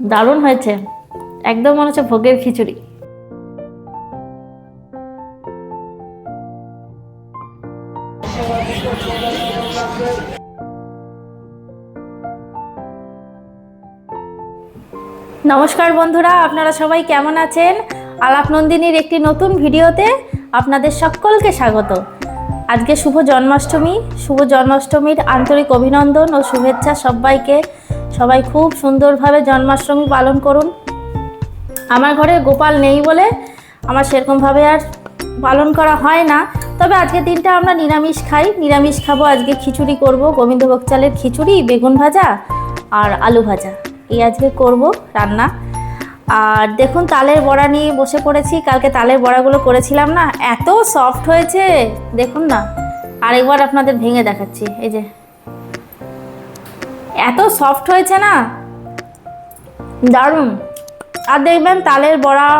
দারুণ হয়েছে। একদম মনে হচ্ছে ভোগের খিচুড়ি। নমস্কার বন্ধুরা, আপনারা সবাই কেমন আছেন? আলাপ নন্দিনীর একটি নতুন ভিডিওতে আপনাদের সকলকে স্বাগত। আজকে শুভ জন্মাষ্টমী। শুভ জন্মাষ্টমীর আন্তরিক অভিনন্দন ও শুভেচ্ছা সবাইকে সবাই খুব সুন্দরভাবে জন্মাষ্টমী পালন করুন। আমার ঘরে গোপাল নেই বলে আমার সেরকমভাবে আর পালন করা হয় না। তবে আজকের দিনটা আমরা নিরামিষ খাই। নিরামিষ খাব, আজকে খিচুড়ি করব। গোবিন্দভোগ চালের খিচুড়ি, বেগুন ভাজা আর আলু ভাজা। এই আজকে করব রান্না। আর দেখুন, তালের বড়া নিয়ে বসে পড়েছি। কালকে তালের বড়াগুলো করেছিলাম না, এত সফট হয়েছে। দেখুন না, আরেকবার আপনাদের ভেঙে দেখাচ্ছি। এই যে এত সফট হয়েছে না? দারুণ। আর দেখবেন তালের বড়া,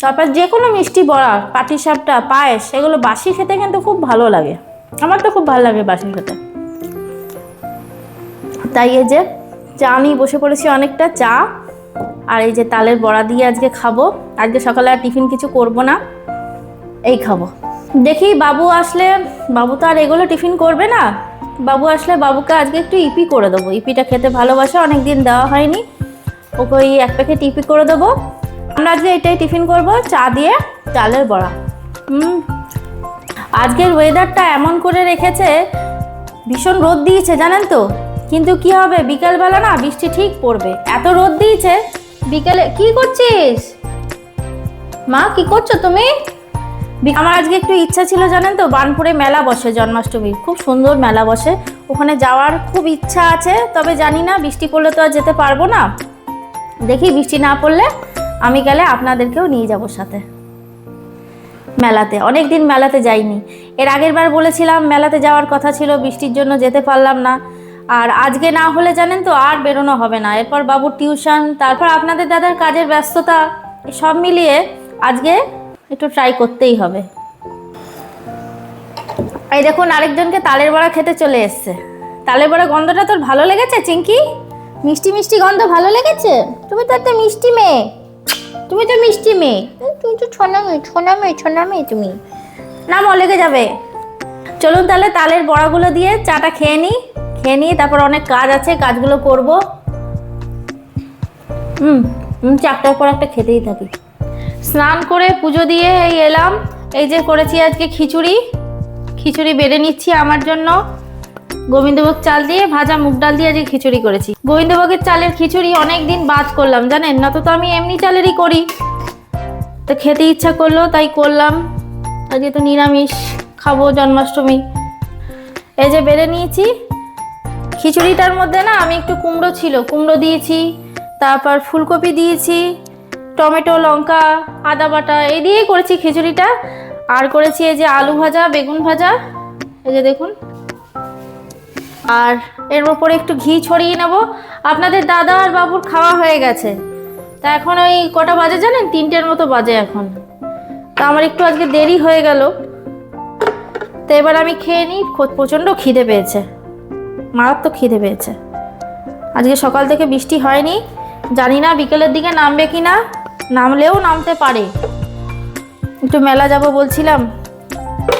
তারপর যে কোনো মিষ্টি বড়া পাটিসাপটা পায়েস এগুলো বাসি খেতে কিন্তু খুব ভালো লাগে। আমার তো খুব ভালো লাগে বাসি খেতে। তাই এই যে, চা নিয়ে বসে পড়েছি অনেকটা চা। আর এই যে তালের বড়া দিয়ে আজকে খাব। আজকে সকালে আর টিফিন কিছু করব না। এই খাব। দেখি বাবু আসলে, বাবু তো আর এগুলো টিফিন করবে না? বাবু আসলে বাবুকে আজকে একটু ইপি করে দেবো। ইপিটা খেতে ভালোবাসে অনেক দিন দেওয়া হয়নি। ওকে ওই এক প্যাকেট ইপি করে দেবো। আমরা আজকে এটাই টিফিন করব, চা দিয়ে চালের বড়া। হুম। আজকের ওয়েদারটা এমন করে রেখেছে, ভীষণ রোদ দিয়েছে, জানেন তো? কিন্তু কি হবে? বিকালবেলা না বৃষ্টি ঠিক পড়বে। এত রোদ দিয়েছে, বিকালে কি করছিস? মা, কি করছ তুমি? আমার আজকে একটু ইচ্ছা ছিল, জানেন তো বানপুরে মেলা বসে জন্মাষ্টমীর খুব সুন্দর মেলা বসে। ওখানে যাওয়ার খুব ইচ্ছা আছে, তবে জানি না, বৃষ্টি পড়লে তো আর যেতে পারব না। দেখি বৃষ্টি না পড়লে, আমি গেলে আপনাদেরকেও নিয়ে যাব সাথে। মেলাতে অনেক দিন মেলাতে যাইনি। এর আগের বার বলেছিলাম, মেলাতে যাওয়ার কথা ছিল, বৃষ্টির জন্য যেতে পারলাম না। আর আজকে না হলে, জানেন তো, আর বেরোনো হবে না। এরপর বাবুর টিউশন, তারপর আপনাদের দাদার কাজের ব্যস্ততা সব মিলিয়ে আজকে একটু ট্রাই করতেই হবে। এই দেখুন, আরেকজনকে তালের বড়া খেতে চলে এসছে। তালের বড়া গন্ধটা তোর ভালো লেগেছে চিঙ্কি মিষ্টি মিষ্টি গন্ধ ভালো লেগেছে? তুমি তো একটা মিষ্টি মেয়ে। তুমি তো মিষ্টি মেয়ে। তুমি তো ছোনা মেয়ে ছোনা মেয়ে ছোনা মেয়ে তুমি। নামও লেগে যাবে। চলুন তাহলে তালের বড়াগুলো দিয়ে চাটা খেয়ে নিই খেয়ে নিই তারপর অনেক কাজ আছে, কাজগুলো করব। হুম চারটার পর একটা খেতেই থাকি। স্নান করে পুজো দিয়ে এই এলাম। এই যে করেছি আজকে খিচুড়ি। খিচুড়ি বেড়ে নিচ্ছি আমার জন্য। গোবিন্দভোগ চাল দিয়ে ভাজা মুগ ডাল দিয়ে আজকে খিচুড়ি করেছি। গোবিন্দভোগের চালের খিচুড়ি অনেক দিন বাদ করলাম, জানেন? না তো তো আমি এমনি চালেরই করি। তো খেতে ইচ্ছা করল, তাই করলাম। আজকে তো নিরামিষ, খাব জন্মাষ্টমী। এই যে বেড়ে নিয়েছি। খিচুড়িটার মধ্যে না আমি একটু কুমড়ো ছিল, কুমড়ো দিয়েছি, তারপর ফুলকপি দিয়েছি টমেটো, লঙ্কা, আদা বাটা, এই দিয়েই করেছি খিচুড়িটা। আর করেছি এই যে আলু ভাজা, বেগুন ভাজা, এই যে দেখুন। আর এর ওপরে একটু ঘি ছড়িয়ে নেব। আপনাদের দাদা আর বাবুর খাওয়া হয়ে গেছে। তা এখন ওই কটা বাজে জানেন? তিনটের মতো বাজে এখন। তা আমার একটু আজকে দেরি হয়ে গেল। তো এবার আমি খেয়ে নিই। প্রচণ্ড খিদে পেয়েছে। মারাত্মক খিদে পেয়েছে। আজকে সকাল থেকে বৃষ্টি হয়নি। জানি না বিকেলের দিকে নামবে কি না নামলেও নামতে পারে। একটু মেলা যাব বলছিলাম।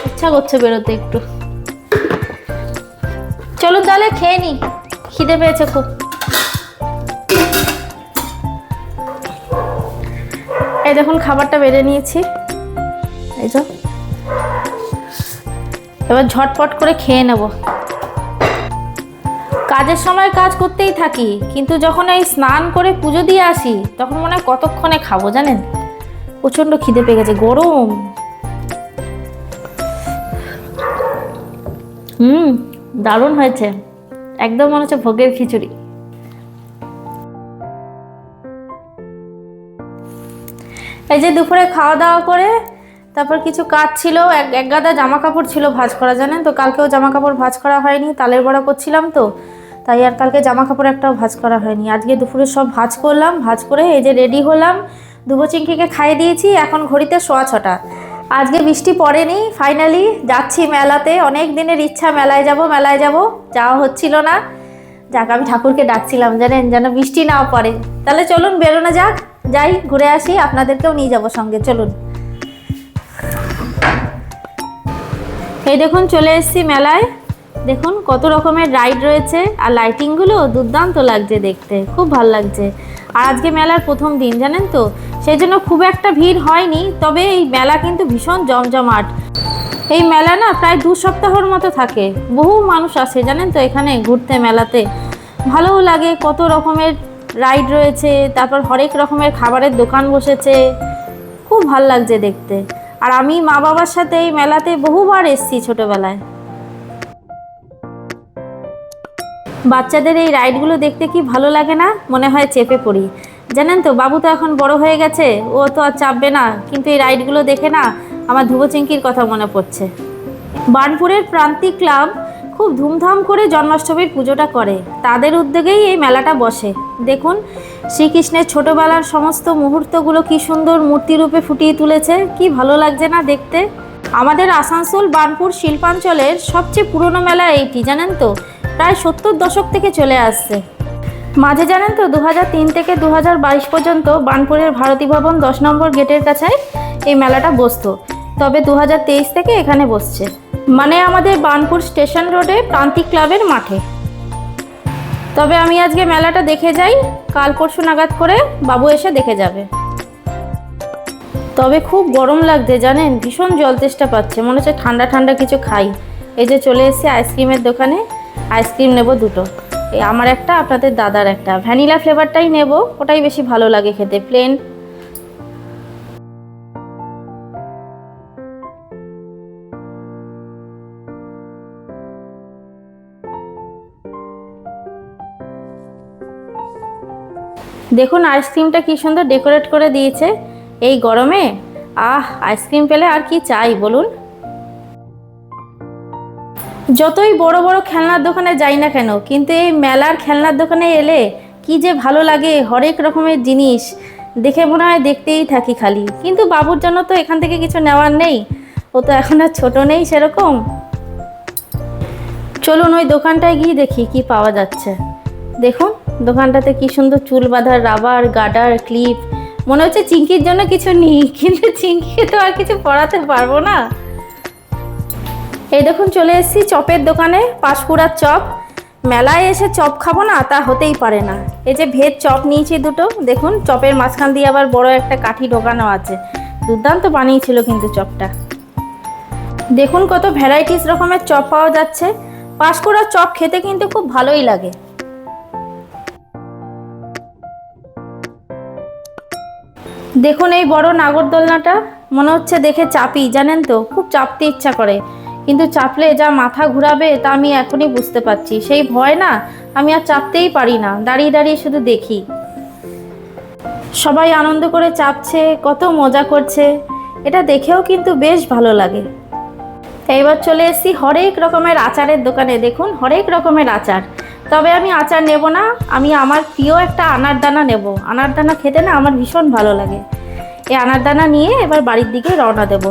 ইচ্ছা করছে বেরোতে একটু। চলুন তাহলে, খেয়ে নি। খিদে পেয়েছে খুব। এই দেখুন, খাবারটা বেড়ে নিয়েছি। এই তো। এবার ঝটপট করে খেয়ে নেব। কাজের সময় কাজ করতেই থাকি, কিন্তু যখন এই স্নান করে পুজো দিয়ে আসি, তখন মনে হয় কতক্ষণে খাব জানেন? প্রচণ্ড খিদে পেয়ে গেছে, গরম। হুম, দারুণ হয়েছে। একদম মনে হচ্ছে ভোগের খিচুড়ি। এই যে দুপুরে খাওয়া দাওয়া করে, তারপর কিছু কাজ ছিল, এক এক গাদা জামা কাপড় ছিল ভাঁজ করা, জানেন তো? কালকেও জামা কাপড় ভাঁজ করা হয়নি, তালের বড়া করছিলাম তো। তাই আর কালকে জামা কাপড় একটাও ভাঁজ করা হয়নি। আজকে দুপুরে সব ভাঁজ করলাম, ভাঁজ করে এই যে রেডি হলাম। দুবো চিংকিকে খাইয়ে দিয়েছি, এখন ঘড়িতে সোয়া ছটা। আজকে বৃষ্টি পড়েনি ফাইনালি যাচ্ছি মেলাতে। অনেক দিনের ইচ্ছা, মেলায় যাব মেলায় যাব, যাওয়া হচ্ছিল না। যাক, আমি ঠাকুরকে ডাকছিলাম, জানেন, যেন বৃষ্টি নাও পড়ে। তাহলে চলুন, বেরোনো যাক। যাই, ঘুরে আসি, আপনাদেরকেও নিয়ে যাব সঙ্গে, চলুন। এই দেখুন, চলে এসেছি মেলায়। দেখুন, কত রকমের রাইড রয়েছে আর লাইটিংগুলো দুর্দান্ত লাগছে দেখতে, খুব ভালো লাগছে। আর আজকে মেলার প্রথম দিন, জানেন তো? সেই জন্য খুব একটা ভিড় হয়নি, তবে এই মেলা কিন্তু ভীষণ জমজমাট। এই মেলা না প্রায় দু সপ্তাহর মতো থাকে। বহু মানুষ আসে, জানেন তো, এখানে ঘুরতে, মেলাতে। ভালোও লাগে, কত রকমের রাইড রয়েছে, তারপর হরেক রকমের খাবারের দোকান বসেছে। খুব ভালো লাগছে দেখতে। আর আমি মা বাবার সাথে এই মেলাতে বহুবার এসেছি ছোটবেলায়। বাচ্চাদের এই রাইডগুলো দেখতে কি ভালো লাগে না? মনে হয় চেপে পড়ি। জানেন তো, বাবু তো এখন বড় হয়ে গেছে, ও তো আর চাপবে না। কিন্তু এই রাইডগুলো দেখে না আমার ধুবোচিঙ্কির কথা মনে পড়ছে। বার্নপুরের প্রান্তিক ক্লাব খুব ধুমধাম করে জন্মাষ্টমীর পুজোটা করে। তাদের উদ্যোগেই এই মেলাটা বসে। দেখুন, শ্রীকৃষ্ণের ছোটবেলার সমস্ত মুহূর্তগুলো কি সুন্দর মূর্তিরূপে ফুটিয়ে তুলেছে। কি ভালো লাগছে না দেখতে? আমাদের আসানসোল বার্নপুর শিল্পাঞ্চলের সবচেয়ে পুরনো মেলা এইটি, জানেন তো? প্রায় সত্তর দশক থেকে চলে আসছে। মাঝে জানেন তো দু থেকে দু হাজার বাইশ পর্যন্ত বার্নপুরের ভারতী ভবন দশ নম্বর গেটের কাছে এই মেলাটা বসতো। তবে দু হাজার তেইশ থেকে এখানে বসছে। মানে আমাদের বার্নপুর স্টেশন রোডে প্রান্তিক ক্লাবের মাঠে। তবে আমি আজকে মেলাটা দেখে যাই, কাল পরশু নাগাদ করে বাবু এসে দেখে যাবে। তবে খুব গরম লাগছে জানেন, ভীষণ জল তেষ্টা পাচ্ছে, মনে হচ্ছে ঠান্ডা ঠান্ডা কিছু খাই। এই যে চলে এসেছি আইসক্রিমের দোকানে আইসক্রিম নেব দুটো। এই আমার একটা, আপনাদের দাদার একটা। ভ্যানিলা ফ্লেভারটাই নেব, ওটাই বেশি ভালো লাগে খেতে প্লেন দেখুন, আইসক্রিমটা কি সুন্দর ডেকোরেট করে দিয়েছে এই গরমে। আহ, আইসক্রিম পেলে আর কি চাই, বলুন। যতই বড় বড় খেলনার দোকানে যাই না কেন, কিন্তু এই মেলার খেলনার দোকানে এলে কি যে ভালো লাগে হরেক রকমের জিনিস। দেখে মনে হয় দেখতেই থাকি খালি। কিন্তু বাবুর জন্য তো এখান থেকে কিছু নেওয়ার নেই। ও তো এখন আর ছোটো নেই সেরকম। চলুন ওই দোকানটায় গিয়ে দেখি কি পাওয়া যাচ্ছে। দেখুন, দোকানটাতে কি সুন্দর চুল বাঁধার রাবার গার্ডার ক্লিপ। মনে হচ্ছে চিঙ্কির জন্য কিছু নেই, কিন্তু চিঙ্কিকে তো আর কিছু পড়াতে পারব না। এই দেখুন, চলে এসেছি চপের দোকানে, পাঁশকুড়ার চপ। মেলায় এসে চপ খাব না, তা হতেই পারে না। এই যে ভেজ চপ নিয়েছি দুটো, দেখুন, চপের মাঝখান দিয়ে আবার বড় একটা কাঠি ঢোকানো আছে। দুর্দান্ত বানিয়েছিল কিন্তু চপটা। দেখুন কত ভ্যারাইটিস রকমের চপ পাওয়া যাচ্ছে। পাঁশকুড়ার চপ খেতে কিন্তু খুব ভালোই লাগে। দেখুন এই বড় নাগরদোলনাটা, মনে হচ্ছে দেখে চাপি, জানেন তো? খুব চাপতে ইচ্ছা করে। কিন্তু চাপলে যা মাথা ঘুরাবে তা আমি এখনই বুঝতে পারছি। সেই ভয় না, আমি আর চাপতেই পারি না। দাঁড়িয়ে দাঁড়িয়ে শুধু দেখি। সবাই আনন্দ করে চাপছে, কত মজা করছে। এটা দেখেও কিন্তু বেশ ভালো লাগে। এইবার চলে এসেছি হরেক রকমের আচারের দোকানে। দেখুন, হরেক রকমের আচার। তবে আমি আচার নেব না, আমি আমার প্রিয় একটা আনারদানা নেব। আনারদানা খেতে না আমার ভীষণ ভালো লাগে। এই আনারদানা নিয়ে এবার বাড়ির দিকে রওনা দেব।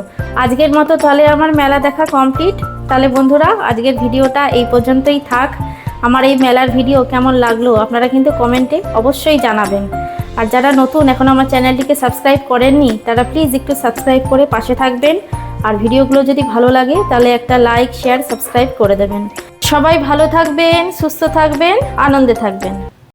আজকের মতো তাহলে আমার মেলা দেখা কমপ্লিট। তাহলে বন্ধুরা, আজকের ভিডিওটা এই পর্যন্তই থাক। আমার এই মেলার ভিডিও কেমন লাগল আপনারা কিন্তু কমেন্টে অবশ্যই জানাবেন। আর যারা নতুন, এখন আমার চ্যানেলটিকে সাবস্ক্রাইব করেননি, তারা প্লিজ একটু সাবস্ক্রাইব করে পাশে থাকবেন। আর ভিডিওগুলো যদি ভালো লাগে, তাহলে একটা লাইক, শেয়ার, সাবস্ক্রাইব করে দেবেন। সবাই ভালো থাকবেন, সুস্থ থাকবেন, আনন্দে থাকবেন।